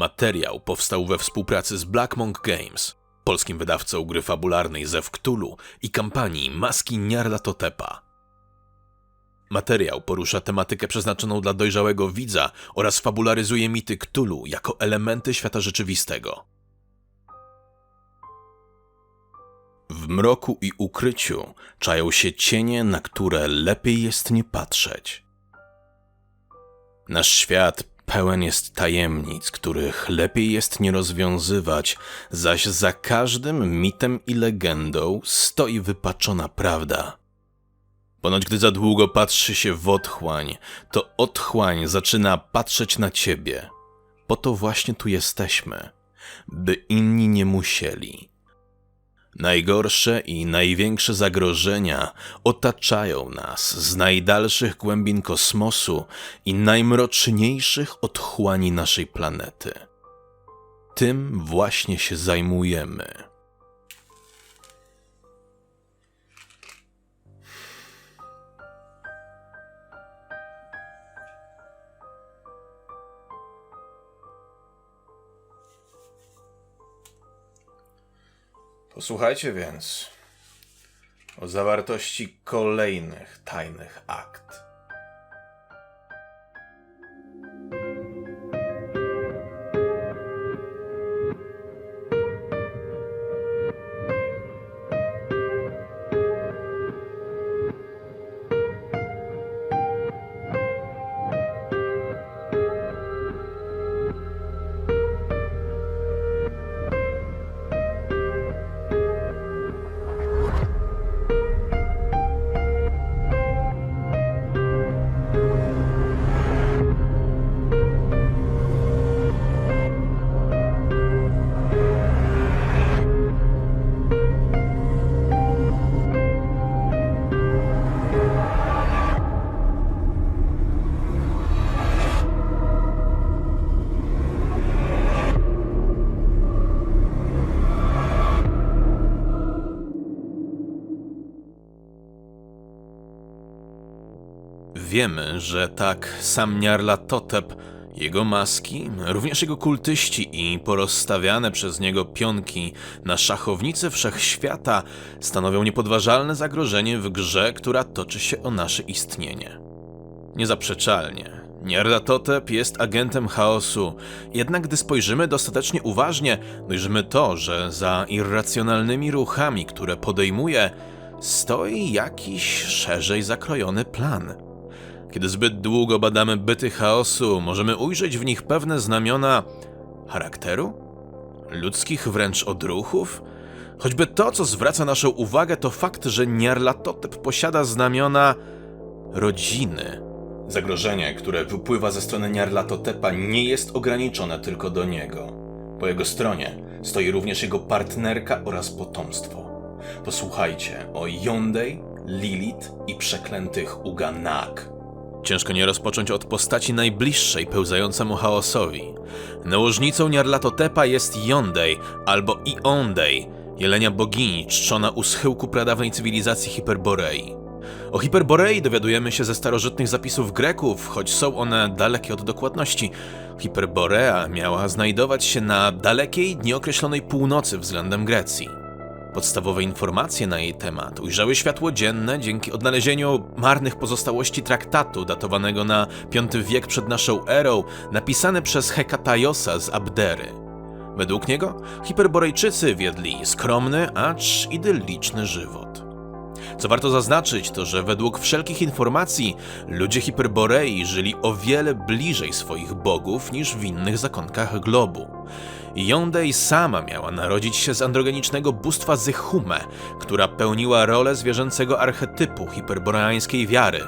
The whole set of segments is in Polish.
Materiał powstał we współpracy z Black Monk Games, polskim wydawcą gry fabularnej ze Wktulu i kampanii Maski Nyarlathotepa. Materiał porusza tematykę przeznaczoną dla dojrzałego widza oraz fabularyzuje mity Cthulhu jako elementy świata rzeczywistego. W mroku i ukryciu czają się cienie, na które lepiej jest nie patrzeć. Nasz świat pełen jest tajemnic, których lepiej jest nie rozwiązywać, zaś za każdym mitem i legendą stoi wypaczona prawda. Ponoć gdy za długo patrzy się w otchłań, to otchłań zaczyna patrzeć na ciebie. Po to właśnie tu jesteśmy, by inni nie musieli. Najgorsze i największe zagrożenia otaczają nas z najdalszych głębin kosmosu i najmroczniejszych otchłani naszej planety. Tym właśnie się zajmujemy. Posłuchajcie więc o zawartości kolejnych tajnych akt. Wiemy, że tak sam Nyarlathotep, jego maski, również jego kultyści i porozstawiane przez niego pionki na szachownicy wszechświata stanowią niepodważalne zagrożenie w grze, która toczy się o nasze istnienie. Niezaprzeczalnie, Nyarlathotep jest agentem chaosu, jednak gdy spojrzymy dostatecznie uważnie, dojrzymy to, że za irracjonalnymi ruchami, które podejmuje, stoi jakiś szerzej zakrojony plan. Kiedy zbyt długo badamy byty chaosu, możemy ujrzeć w nich pewne znamiona charakteru? Ludzkich wręcz odruchów? Choćby to, co zwraca naszą uwagę, to fakt, że Nyarlathotep posiada znamiona rodziny. Zagrożenie, które wypływa ze strony Nyarlathotepa, nie jest ograniczone tylko do niego. Po jego stronie stoi również jego partnerka oraz potomstwo. Posłuchajcie o Yondej, Lilith i przeklętych Uganak. Ciężko nie rozpocząć od postaci najbliższej pełzającemu chaosowi. Nałożnicą Nyarlathotepa jest Yondej albo Iondej, jelenia bogini czczona u schyłku pradawnej cywilizacji Hiperborei. O Hiperborei dowiadujemy się ze starożytnych zapisów Greków, choć są one dalekie od dokładności. Hiperborea miała znajdować się na dalekiej, nieokreślonej północy względem Grecji. Podstawowe informacje na jej temat ujrzały światło dzienne dzięki odnalezieniu marnych pozostałości traktatu datowanego na V wiek przed naszą erą, napisane przez Hekatajosa z Abdery. Według niego Hiperborejczycy wiedli skromny, acz idylliczny żywot. Co warto zaznaczyć, to że według wszelkich informacji ludzie Hiperborei żyli o wiele bliżej swoich bogów niż w innych zakątkach globu. Yondej sama miała narodzić się z androgenicznego bóstwa Zychume, która pełniła rolę zwierzęcego archetypu hiperboreańskiej wiary.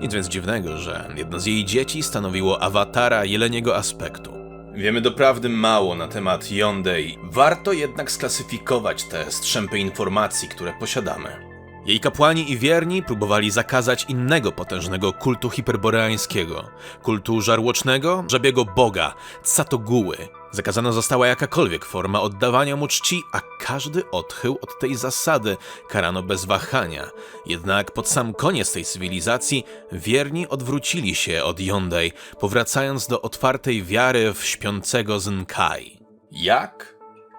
Nic więc dziwnego, że jedno z jej dzieci stanowiło awatara jeleniego aspektu. Wiemy doprawdy mało na temat Yondej, warto jednak sklasyfikować te strzępy informacji, które posiadamy. Jej kapłani i wierni próbowali zakazać innego potężnego kultu hiperboreańskiego, kultu żarłocznego, żabiego boga, Tsatoguły. Zakazana została jakakolwiek forma oddawania mu czci, a każdy odchył od tej zasady karano bez wahania. Jednak pod sam koniec tej cywilizacji wierni odwrócili się od Yondej, powracając do otwartej wiary w śpiącego Zenkai. Jak?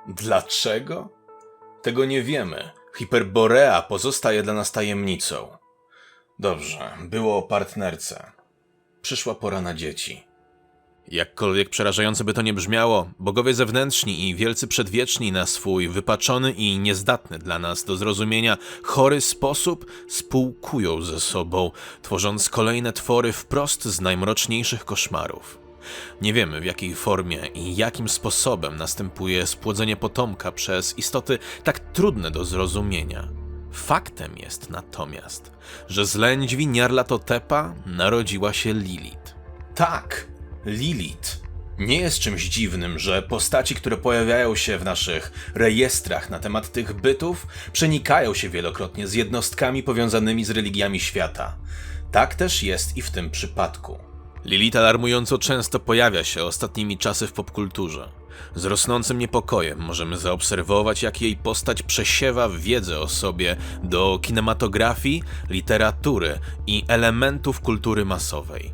Dlaczego? Tego nie wiemy. Hiperborea pozostaje dla nas tajemnicą. Dobrze, było o partnerce. Przyszła pora na dzieci. Jakkolwiek przerażająco by to nie brzmiało, bogowie zewnętrzni i wielcy przedwieczni na swój wypaczony i niezdatny dla nas do zrozumienia chory sposób spółkują ze sobą, tworząc kolejne twory wprost z najmroczniejszych koszmarów. Nie wiemy w jakiej formie i jakim sposobem następuje spłodzenie potomka przez istoty tak trudne do zrozumienia. Faktem jest natomiast, że z lędźwi Nyarlathotepa narodziła się Lilith. Tak, Lilith. Nie jest czymś dziwnym, że postaci, które pojawiają się w naszych rejestrach na temat tych bytów, przenikają się wielokrotnie z jednostkami powiązanymi z religiami świata. Tak też jest i w tym przypadku. Lilith alarmująco często pojawia się ostatnimi czasy w popkulturze. Z rosnącym niepokojem możemy zaobserwować, jak jej postać przesiewa wiedzę o sobie do kinematografii, literatury i elementów kultury masowej.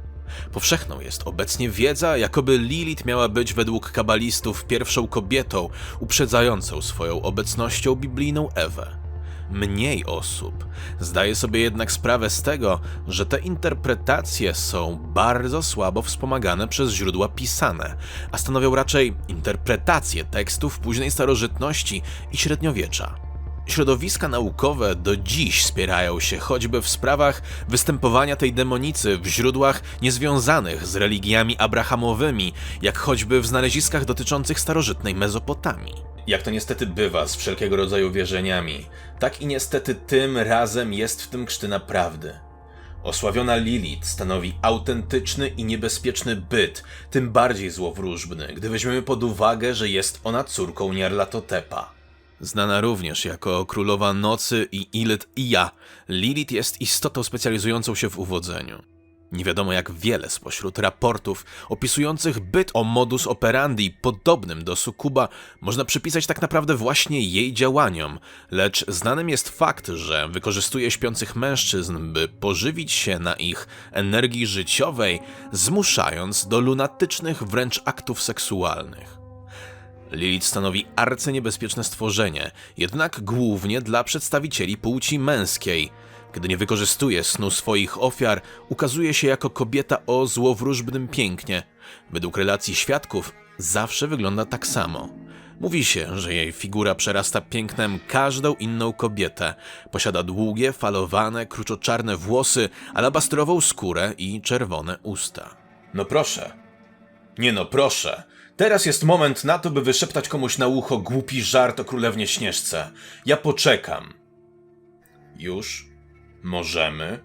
Powszechną jest obecnie wiedza, jakoby Lilith miała być według kabalistów pierwszą kobietą uprzedzającą swoją obecnością biblijną Ewę. Mniej osób zdaje sobie jednak sprawę z tego, że te interpretacje są bardzo słabo wspomagane przez źródła pisane, a stanowią raczej interpretacje tekstów późnej starożytności i średniowiecza. Środowiska naukowe do dziś spierają się choćby w sprawach występowania tej demonicy w źródłach niezwiązanych z religiami abrahamowymi, jak choćby w znaleziskach dotyczących starożytnej Mezopotamii. Jak to niestety bywa z wszelkiego rodzaju wierzeniami, tak i niestety tym razem jest w tym krztyna prawdy. Osławiona Lilith stanowi autentyczny i niebezpieczny byt, tym bardziej złowróżbny, gdy weźmiemy pod uwagę, że jest ona córką Nyarlathotepa. Znana również jako Królowa Nocy i Ilet Ija, Lilith jest istotą specjalizującą się w uwodzeniu. Nie wiadomo jak wiele spośród raportów opisujących byt o modus operandi podobnym do sukuba można przypisać tak naprawdę właśnie jej działaniom, lecz znanym jest fakt, że wykorzystuje śpiących mężczyzn, by pożywić się na ich energii życiowej, zmuszając do lunatycznych wręcz aktów seksualnych. Lilith stanowi arcyniebezpieczne stworzenie, jednak głównie dla przedstawicieli płci męskiej. Gdy nie wykorzystuje snu swoich ofiar, ukazuje się jako kobieta o złowróżbnym pięknie. Według relacji świadków zawsze wygląda tak samo. Mówi się, że jej figura przerasta pięknem każdą inną kobietę. Posiada długie, falowane, kruczoczarne włosy, alabastrową skórę i czerwone usta. No proszę. Nie no, proszę. Teraz jest moment na to, by wyszeptać komuś na ucho głupi żart o królewnie Śnieżce. Ja poczekam. Już? Możemy?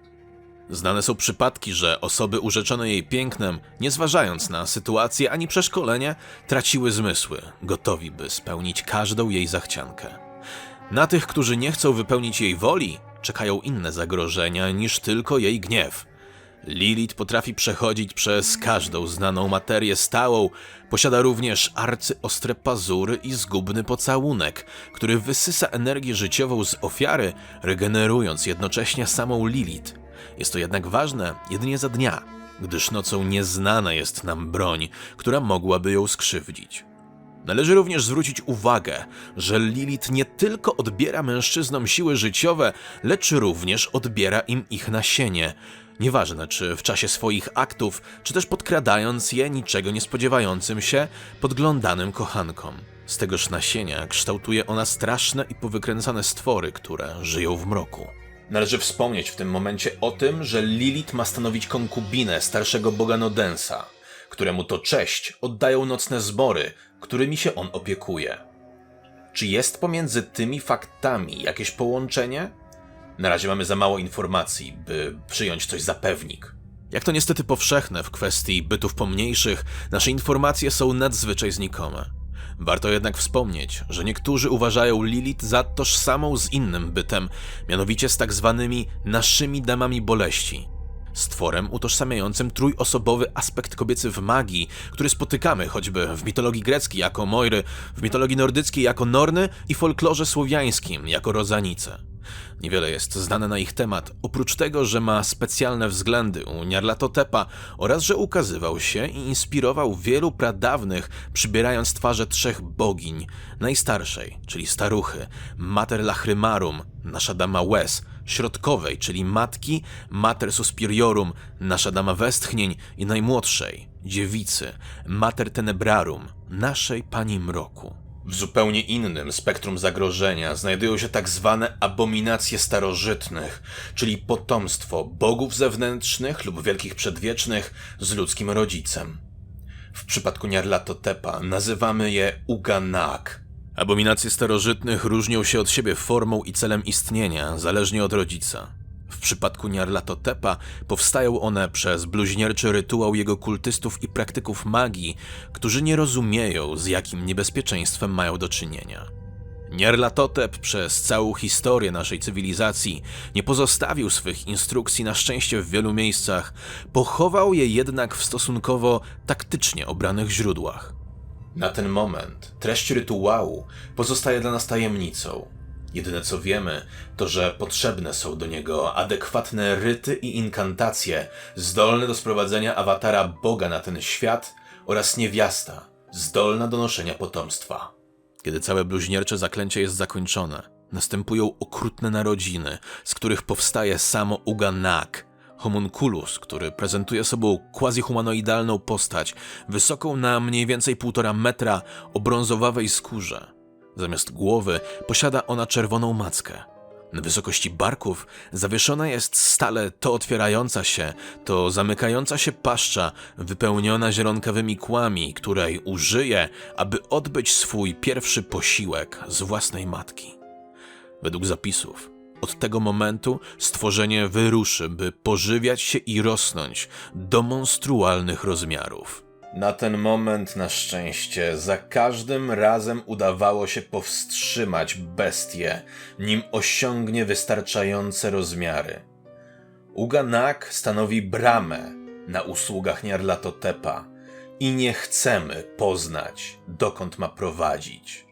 Znane są przypadki, że osoby urzeczone jej pięknem, nie zważając na sytuację ani przeszkolenie, traciły zmysły, gotowi by spełnić każdą jej zachciankę. Na tych, którzy nie chcą wypełnić jej woli, czekają inne zagrożenia niż tylko jej gniew. Lilith potrafi przechodzić przez każdą znaną materię stałą, posiada również arcyostre pazury i zgubny pocałunek, który wysysa energię życiową z ofiary, regenerując jednocześnie samą Lilith. Jest to jednak ważne jedynie za dnia, gdyż nocą nieznana jest nam broń, która mogłaby ją skrzywdzić. Należy również zwrócić uwagę, że Lilith nie tylko odbiera mężczyznom siły życiowe, lecz również odbiera im ich nasienie. Nieważne, czy w czasie swoich aktów, czy też podkradając je niczego nie spodziewającym się podglądanym kochankom. Z tegoż nasienia kształtuje ona straszne i powykręcane stwory, które żyją w mroku. Należy wspomnieć w tym momencie o tym, że Lilith ma stanowić konkubinę starszego boga Nodensa, któremu to cześć oddają nocne zbory, którymi się on opiekuje. Czy jest pomiędzy tymi faktami jakieś połączenie? Na razie mamy za mało informacji, by przyjąć coś za pewnik. Jak to niestety powszechne w kwestii bytów pomniejszych, nasze informacje są nadzwyczaj znikome. Warto jednak wspomnieć, że niektórzy uważają Lilith za tożsamą z innym bytem, mianowicie z tak zwanymi naszymi damami boleści. Stworem utożsamiającym trójosobowy aspekt kobiecy w magii, który spotykamy choćby w mitologii greckiej jako Moiry, w mitologii nordyckiej jako Norny i folklorze słowiańskim jako Rozanice. Niewiele jest znane na ich temat, oprócz tego, że ma specjalne względy u Nyarlathotepa oraz że ukazywał się i inspirował wielu pradawnych, przybierając twarze trzech bogiń. Najstarszej, czyli staruchy, Mater Lachrymarum, nasza dama Łez, środkowej, czyli matki, Mater Suspiriorum, nasza dama westchnień i najmłodszej, dziewicy, Mater Tenebrarum, naszej Pani Mroku. W zupełnie innym spektrum zagrożenia znajdują się tak zwane abominacje starożytnych, czyli potomstwo bogów zewnętrznych lub wielkich przedwiecznych z ludzkim rodzicem. W przypadku Nyarlathotepa nazywamy je Uganak. Abominacje starożytnych różnią się od siebie formą i celem istnienia, zależnie od rodzica. W przypadku Nyarlathotepa powstają one przez bluźnierczy rytuał jego kultystów i praktyków magii, którzy nie rozumieją, z jakim niebezpieczeństwem mają do czynienia. Nyarlathotep przez całą historię naszej cywilizacji nie pozostawił swych instrukcji na szczęście w wielu miejscach, pochował je jednak w stosunkowo taktycznie obranych źródłach. Na ten moment treść rytuału pozostaje dla nas tajemnicą. Jedyne co wiemy, to że potrzebne są do niego adekwatne ryty i inkantacje zdolne do sprowadzenia awatara Boga na ten świat oraz niewiasta zdolna do noszenia potomstwa. Kiedy całe bluźniercze zaklęcie jest zakończone, następują okrutne narodziny, z których powstaje samo Uganak, homunculus, który prezentuje sobą quasi-humanoidalną postać, wysoką na mniej więcej półtora metra o brązowawej skórze. Zamiast głowy posiada ona czerwoną mackę. Na wysokości barków zawieszona jest stale to otwierająca się, to zamykająca się paszcza wypełniona zielonkawymi kłami, której użyje, aby odbyć swój pierwszy posiłek z własnej matki. Według zapisów, od tego momentu stworzenie wyruszy, by pożywiać się i rosnąć do monstrualnych rozmiarów. Na ten moment, na szczęście, za każdym razem udawało się powstrzymać bestię, nim osiągnie wystarczające rozmiary. Uganak stanowi bramę na usługach Nyarlathotepa i nie chcemy poznać, dokąd ma prowadzić.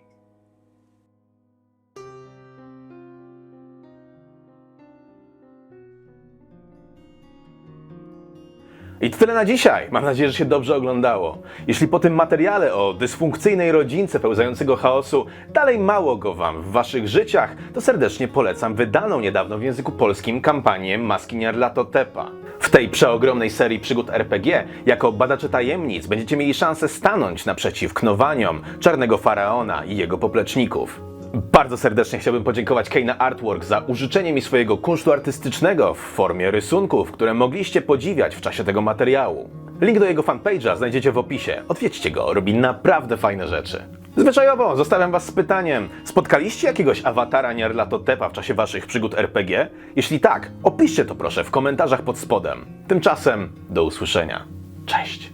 I tyle na dzisiaj. Mam nadzieję, że się dobrze oglądało. Jeśli po tym materiale o dysfunkcyjnej rodzince pełzającego chaosu dalej mało go Wam w Waszych życiach, to serdecznie polecam wydaną niedawno w języku polskim kampanię Maski Nyarlathotepa. W tej przeogromnej serii przygód RPG, jako badacze tajemnic, będziecie mieli szansę stanąć naprzeciw knowaniom Czarnego Faraona i jego popleczników. Bardzo serdecznie chciałbym podziękować Kejna Artwork za użyczenie mi swojego kunsztu artystycznego w formie rysunków, które mogliście podziwiać w czasie tego materiału. Link do jego fanpage'a znajdziecie w opisie. Odwiedźcie go, robi naprawdę fajne rzeczy. Zwyczajowo zostawiam was z pytaniem: spotkaliście jakiegoś awatara Nyarlathotepa w czasie waszych przygód RPG? Jeśli tak, opiszcie to proszę w komentarzach pod spodem. Tymczasem do usłyszenia. Cześć!